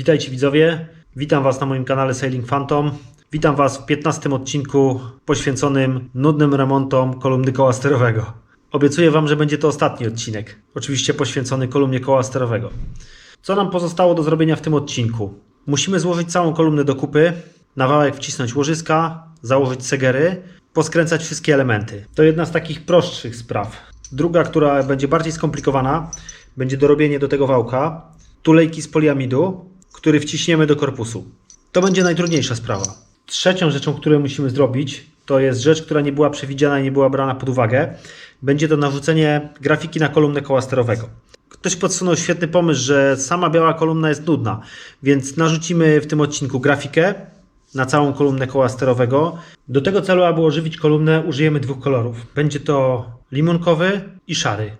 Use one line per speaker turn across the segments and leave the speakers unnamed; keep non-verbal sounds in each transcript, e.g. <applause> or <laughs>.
Witajcie widzowie, witam Was na moim kanale Sailing Phantom. Witam Was w 15 odcinku poświęconym nudnym remontom kolumny koła sterowego. Obiecuję Wam, że będzie to ostatni odcinek, oczywiście poświęcony kolumnie koła sterowego. Co nam pozostało do zrobienia w tym odcinku? Musimy złożyć całą kolumnę do kupy, na wałek wcisnąć łożyska, założyć segery, poskręcać wszystkie elementy. To jedna z takich prostszych spraw. Druga, która będzie bardziej skomplikowana, będzie dorobienie do tego wałka tulejki z poliamidu, który wciśniemy do korpusu. To będzie najtrudniejsza sprawa. Trzecią rzeczą, którą musimy zrobić, to jest rzecz, która nie była przewidziana i nie była brana pod uwagę. Będzie to narzucenie grafiki na kolumnę koła sterowego. Ktoś podsunął świetny pomysł, że sama biała kolumna jest nudna, więc narzucimy w tym odcinku grafikę na całą kolumnę koła sterowego. Do tego celu, aby ożywić kolumnę, użyjemy dwóch kolorów. Będzie to limonkowy i szary.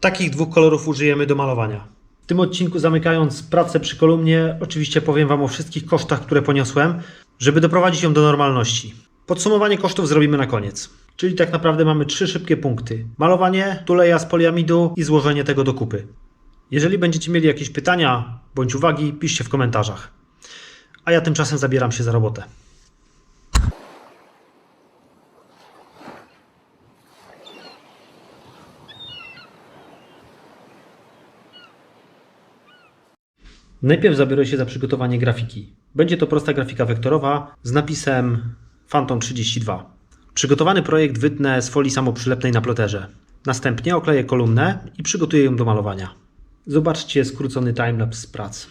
Takich dwóch kolorów użyjemy do malowania. Tym odcinku, zamykając pracę przy kolumnie, oczywiście powiem Wam o wszystkich kosztach, które poniosłem, żeby doprowadzić ją do normalności. Podsumowanie kosztów zrobimy na koniec. Czyli tak naprawdę mamy trzy szybkie punkty: malowanie, tuleja z poliamidu i złożenie tego do kupy. Jeżeli będziecie mieli jakieś pytania bądź uwagi, piszcie w komentarzach. A ja tymczasem zabieram się za robotę. Najpierw zabiorę się za przygotowanie grafiki. Będzie to prosta grafika wektorowa z napisem Phantom 32. Przygotowany projekt wytnę z folii samoprzylepnej na ploterze. Następnie okleję kolumnę i przygotuję ją do malowania. Zobaczcie skrócony timelapse z prac.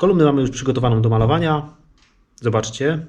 Kolumnę mamy już przygotowaną do malowania. Zobaczcie.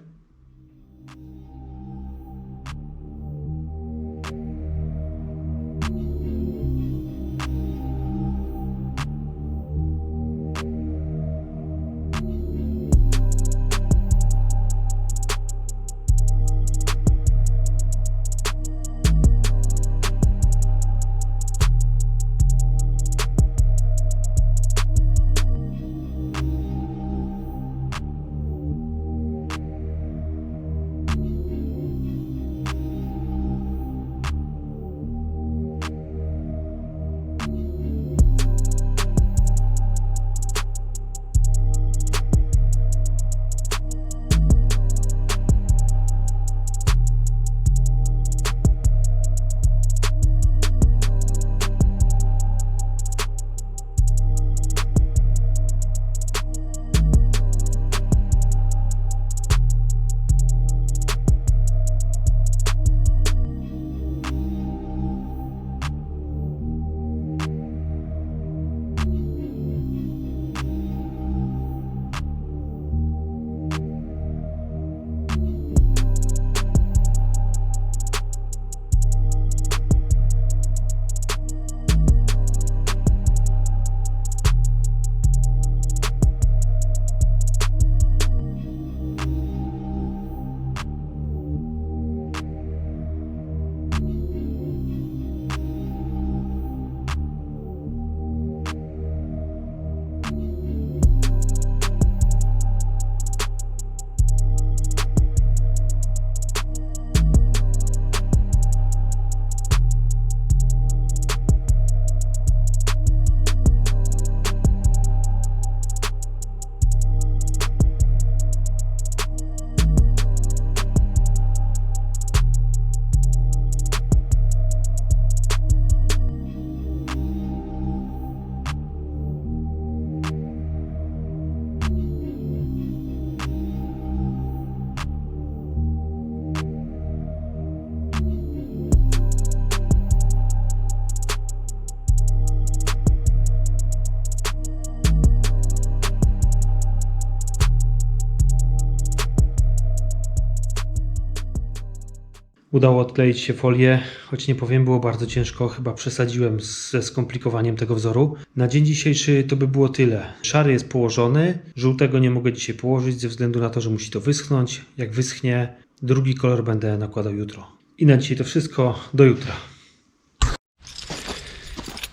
Udało odkleić się folię, choć nie powiem, było bardzo ciężko. Chyba przesadziłem ze skomplikowaniem tego wzoru. Na dzień dzisiejszy to by było tyle. Szary jest położony, żółtego nie mogę dzisiaj położyć ze względu na to, że musi to wyschnąć. Jak wyschnie, drugi kolor będę nakładał jutro. I na dzisiaj to wszystko. Do jutra.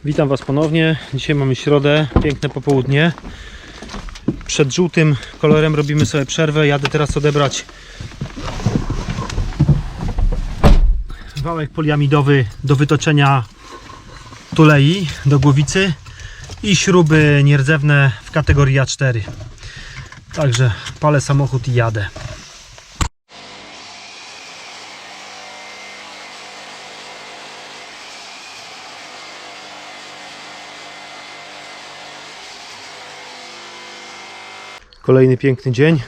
Witam Was ponownie. Dzisiaj mamy środę, piękne popołudnie. Przed żółtym kolorem robimy sobie przerwę. Jadę teraz odebrać wałek poliamidowy do wytoczenia tulei do głowicy i śruby nierdzewne w kategorii A4. Także palę samochód i jadę. Kolejny piękny dzień.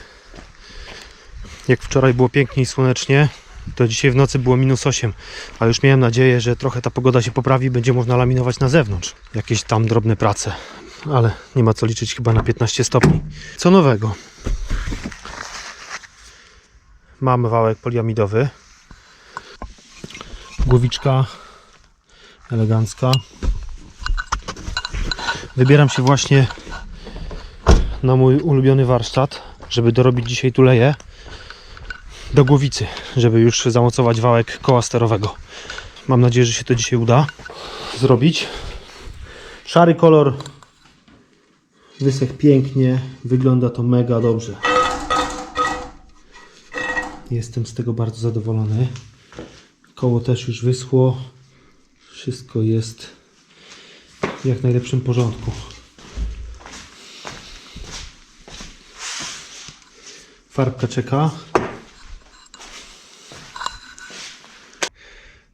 Jak wczoraj było pięknie i słonecznie, to dzisiaj w nocy było minus 8, ale już miałem nadzieję, że trochę ta pogoda się poprawi, będzie można laminować na zewnątrz. Jakieś tam drobne prace, ale nie ma co liczyć chyba na 15 stopni. Co nowego? Mamy wałek poliamidowy. Głowiczka elegancka. Wybieram się właśnie na mój ulubiony warsztat, żeby dorobić dzisiaj tuleję do głowicy, żeby już zamocować wałek koła sterowego. Mam nadzieję, że się to dzisiaj uda zrobić. Szary kolor wysech pięknie, wygląda to mega dobrze. Jestem z tego bardzo zadowolony. Koło też już wyschło. Wszystko jest w jak najlepszym porządku. Farbka czeka.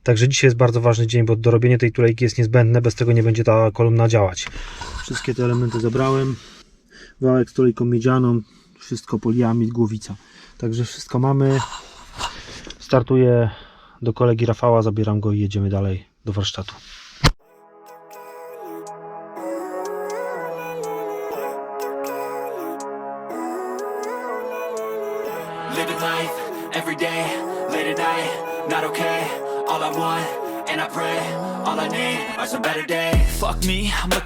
Także dzisiaj jest bardzo ważny dzień, bo dorobienie tej tulejki jest niezbędne, bez tego nie będzie ta kolumna działać. Wszystkie te elementy zebrałem. Wałek z tulejką miedzianą, wszystko poliamid, głowica. Także wszystko mamy. Startuję do kolegi Rafała, zabieram go i jedziemy dalej do warsztatu.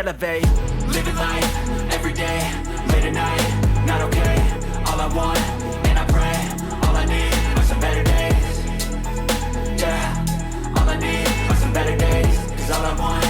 elevate. Living life every day, late at night, not okay. All I want, and I pray, all I need are some better days. Yeah, all I need are some better days. Cause all I want,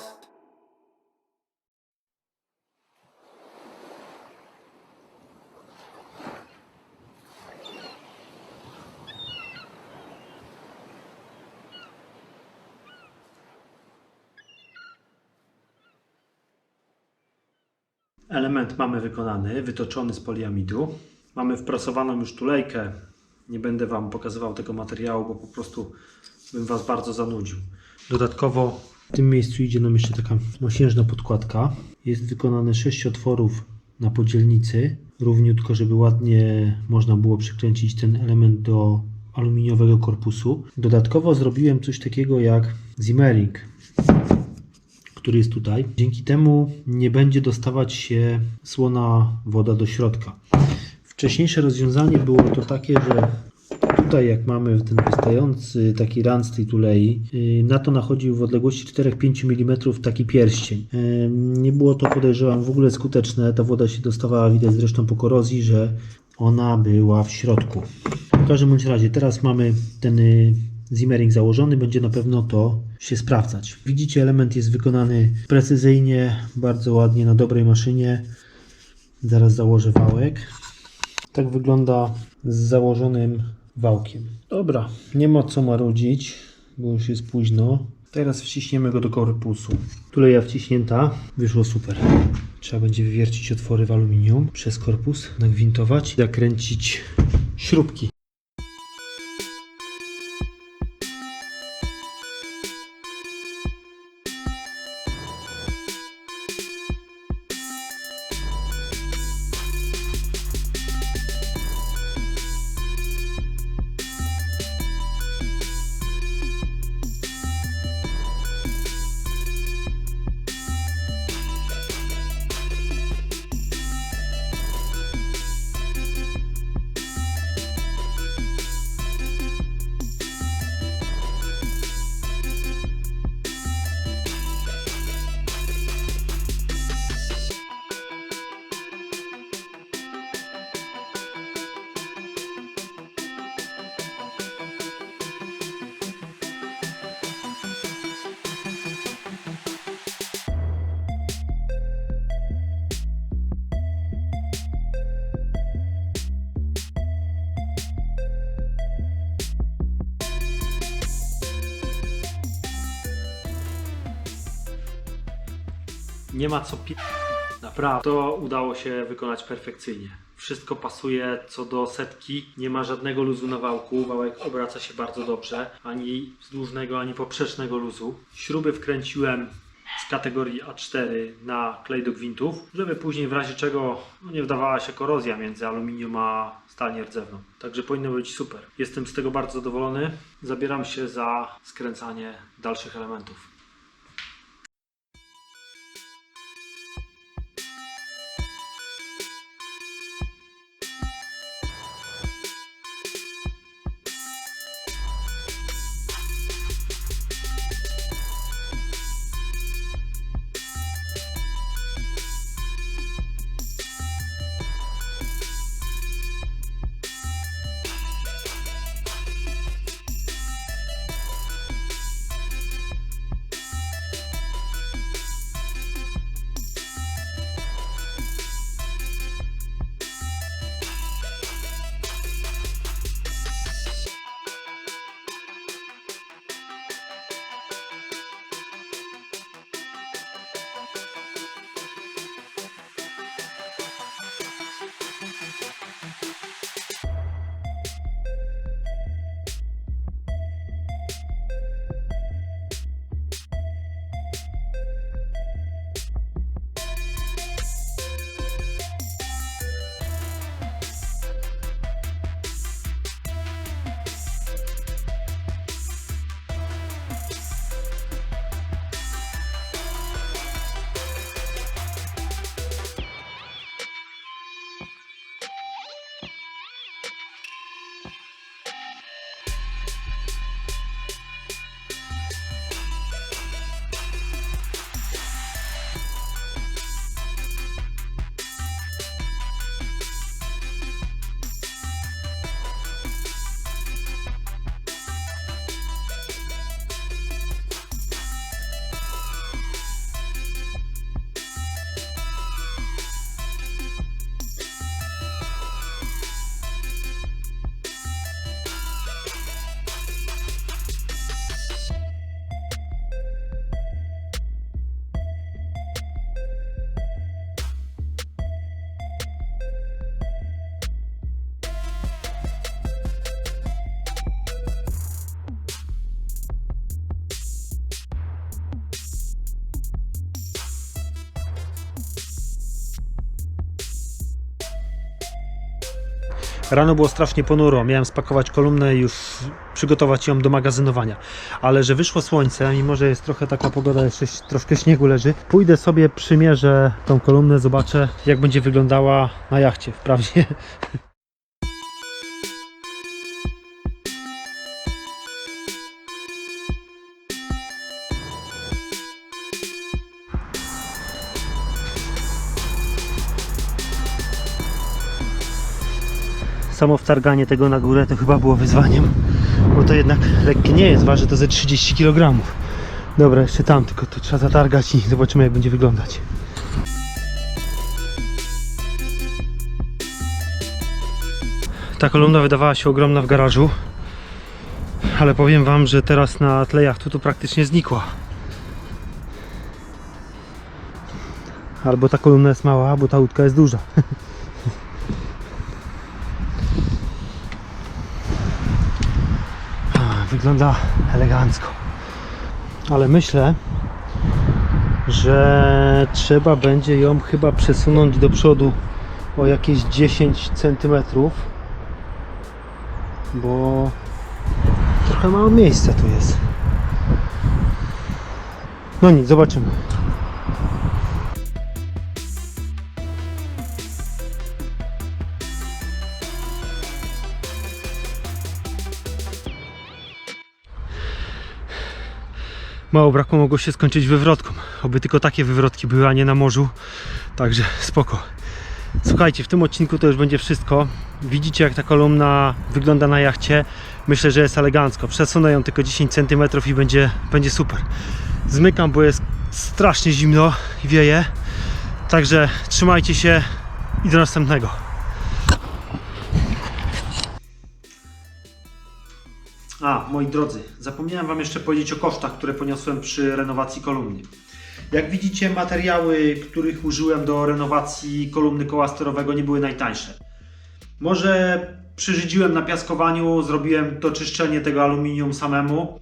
Element mamy wykonany, wytoczony z poliamidu. Mamy wprasowaną już tulejkę. Nie będę Wam pokazywał tego materiału, bo po prostu bym Was bardzo zanudził. Dodatkowo w tym miejscu idzie nam jeszcze taka mosiężna podkładka. Jest wykonane 6 otworów na podzielnicy. równiutko, żeby ładnie można było przykręcić ten element do aluminiowego korpusu. Dodatkowo zrobiłem coś takiego jak zimmering, który jest tutaj. Dzięki temu nie będzie dostawać się słona woda do środka. Wcześniejsze rozwiązanie było to takie, że tutaj jak mamy ten wystający taki ran z tej tulei, yy, na to nachodził w odległości 4-5 mm taki pierścień. Yy, Nie było to podejrzewam w ogóle skuteczne, ta woda się dostawała, widać zresztą po korozji, że ona była w środku. W każdym bądź razie teraz mamy ten y, zimmering założony, będzie na pewno to się sprawdzać. Widzicie, element jest wykonany precyzyjnie, bardzo ładnie, na dobrej maszynie. Zaraz założę wałek. Tak wygląda z założonym wałkiem. Dobra, nie ma co marudzić, bo już jest późno. Teraz wciśniemy go do korpusu. Tuleja wciśnięta, wyszło super. Trzeba będzie wywiercić otwory w aluminium przez korpus, nagwintować zakręcić śrubki. Nie ma co pi... Naprawdę. To udało się wykonać perfekcyjnie. Wszystko pasuje co do setki. Nie ma żadnego luzu na wałku. Wałek obraca się bardzo dobrze. Ani wzdłużnego, ani poprzecznego luzu. Śruby wkręciłem z kategorii A4 na klej do gwintów, żeby później w razie czego no, nie wdawała się korozja między aluminium a stal nierdzewną. Także powinno być super. Jestem z tego bardzo zadowolony. Zabieram się za skręcanie dalszych elementów. Rano było strasznie ponuro, miałem spakować kolumnę i już przygotować ją do magazynowania. Ale że wyszło słońce, mimo że jest trochę taka pogoda, jeszcze troszkę śniegu leży, pójdę sobie, przymierzę tą kolumnę, zobaczę jak będzie wyglądała na jachcie wprawdzie. <laughs> Samo wtarganie tego na górę to chyba było wyzwaniem, bo to jednak lekkie nie jest, waży to ze 30 kg. Dobra, jeszcze tam, tylko to trzeba zatargać i zobaczymy jak będzie wyglądać. Ta kolumna wydawała się ogromna w garażu, ale powiem Wam, że teraz na tle jachtu to praktycznie znikła. Albo ta kolumna jest mała, albo ta łódka jest duża. <laughs> Wygląda elegancko. Ale myślę, że trzeba będzie ją chyba przesunąć do przodu o jakieś 10 cm, bo trochę mało miejsca tu jest. No nic, zobaczymy. Mało brakło, mogło się skończyć wywrotką. Oby tylko takie wywrotki były, a nie na morzu. Także spoko. Słuchajcie, w tym odcinku to już będzie wszystko. Widzicie jak ta kolumna wygląda na jachcie. Myślę, że jest elegancko. Przesunę ją tylko 10 cm i będzie, będzie super. Zmykam, bo jest strasznie zimno i wieje. Także trzymajcie się i do następnego. A, moi drodzy, zapomniałem Wam jeszcze powiedzieć o kosztach, które poniosłem przy renowacji kolumny. Jak widzicie, materiały, których użyłem do renowacji kolumny koła sterowego nie były najtańsze. Może przyrzydziłem na piaskowaniu, zrobiłem to czyszczenie tego aluminium samemu,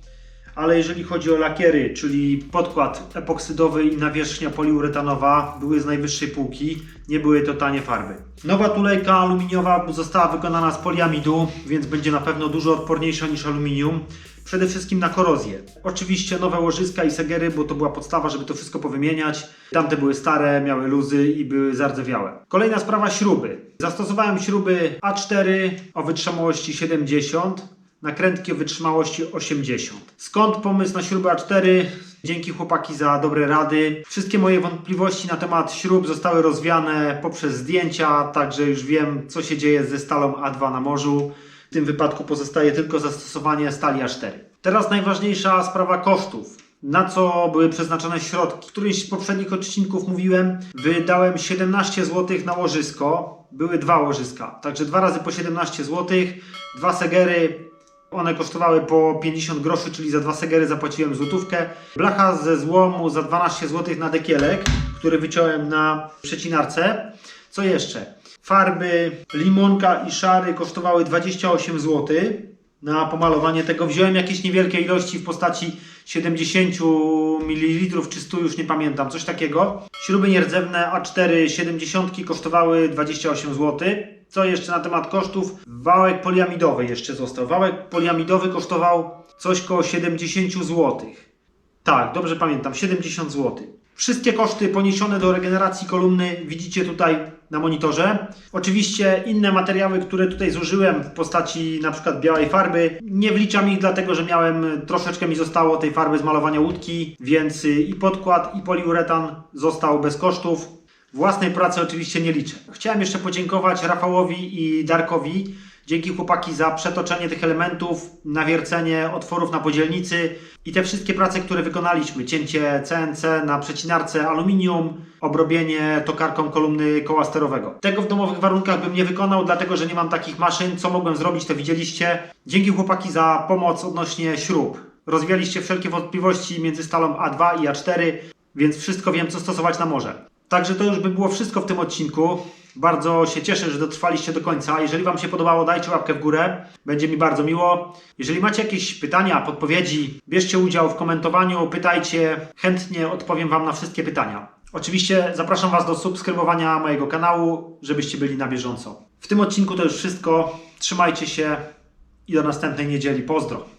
ale jeżeli chodzi o lakiery, czyli podkład epoksydowy i nawierzchnia poliuretanowa, były z najwyższej półki, nie były to tanie farby. Nowa tulejka aluminiowa została wykonana z poliamidu, więc będzie na pewno dużo odporniejsza niż aluminium. Przede wszystkim na korozję. Oczywiście nowe łożyska i segery, bo to była podstawa, żeby to wszystko powymieniać. Tamte były stare, miały luzy i były zardzewiałe. Kolejna sprawa śruby. Zastosowałem śruby A4 o wytrzymałości 70 nakrętki o wytrzymałości 80. Skąd pomysł na śrubę A4? Dzięki chłopaki za dobre rady. Wszystkie moje wątpliwości na temat śrub zostały rozwiane poprzez zdjęcia, także już wiem co się dzieje ze stalą A2 na morzu. W tym wypadku pozostaje tylko zastosowanie stali A4. Teraz najważniejsza sprawa kosztów. Na co były przeznaczone środki? W którymś z poprzednich odcinków mówiłem, wydałem 17 zł na łożysko. Były dwa łożyska, także dwa razy po 17 zł. Dwa segery, one kosztowały po 50 groszy, czyli za dwa segery zapłaciłem złotówkę. Blacha ze złomu za 12 zł na dekielek, który wyciąłem na przecinarce. Co jeszcze? Farby limonka i szary kosztowały 28 zł. Na pomalowanie tego wziąłem jakieś niewielkie ilości w postaci 70 ml czy 100, już nie pamiętam, coś takiego. Śruby nierdzewne A4 70 kosztowały 28 zł. Co jeszcze na temat kosztów? Wałek poliamidowy jeszcze został. Wałek poliamidowy kosztował coś koło 70 zł. Tak, dobrze pamiętam, 70 zł. Wszystkie koszty poniesione do regeneracji kolumny widzicie tutaj na monitorze. Oczywiście inne materiały, które tutaj zużyłem w postaci na przykład białej farby, nie wliczam ich dlatego, że miałem troszeczkę mi zostało tej farby z malowania łódki, więc i podkład i poliuretan został bez kosztów. Własnej pracy oczywiście nie liczę. Chciałem jeszcze podziękować Rafałowi i Darkowi. Dzięki chłopaki za przetoczenie tych elementów, nawiercenie otworów na podzielnicy i te wszystkie prace, które wykonaliśmy. Cięcie CNC na przecinarce aluminium, obrobienie tokarką kolumny koła sterowego. Tego w domowych warunkach bym nie wykonał, dlatego że nie mam takich maszyn. Co mogłem zrobić, to widzieliście. Dzięki chłopaki za pomoc odnośnie śrub. Rozwialiście wszelkie wątpliwości między stalą A2 i A4, więc wszystko wiem, co stosować na morze. Także to już by było wszystko w tym odcinku. Bardzo się cieszę, że dotrwaliście do końca. Jeżeli Wam się podobało, dajcie łapkę w górę. Będzie mi bardzo miło. Jeżeli macie jakieś pytania, podpowiedzi, bierzcie udział w komentowaniu, pytajcie. Chętnie odpowiem Wam na wszystkie pytania. Oczywiście zapraszam Was do subskrybowania mojego kanału, żebyście byli na bieżąco. W tym odcinku to już wszystko. Trzymajcie się i do następnej niedzieli. Pozdro.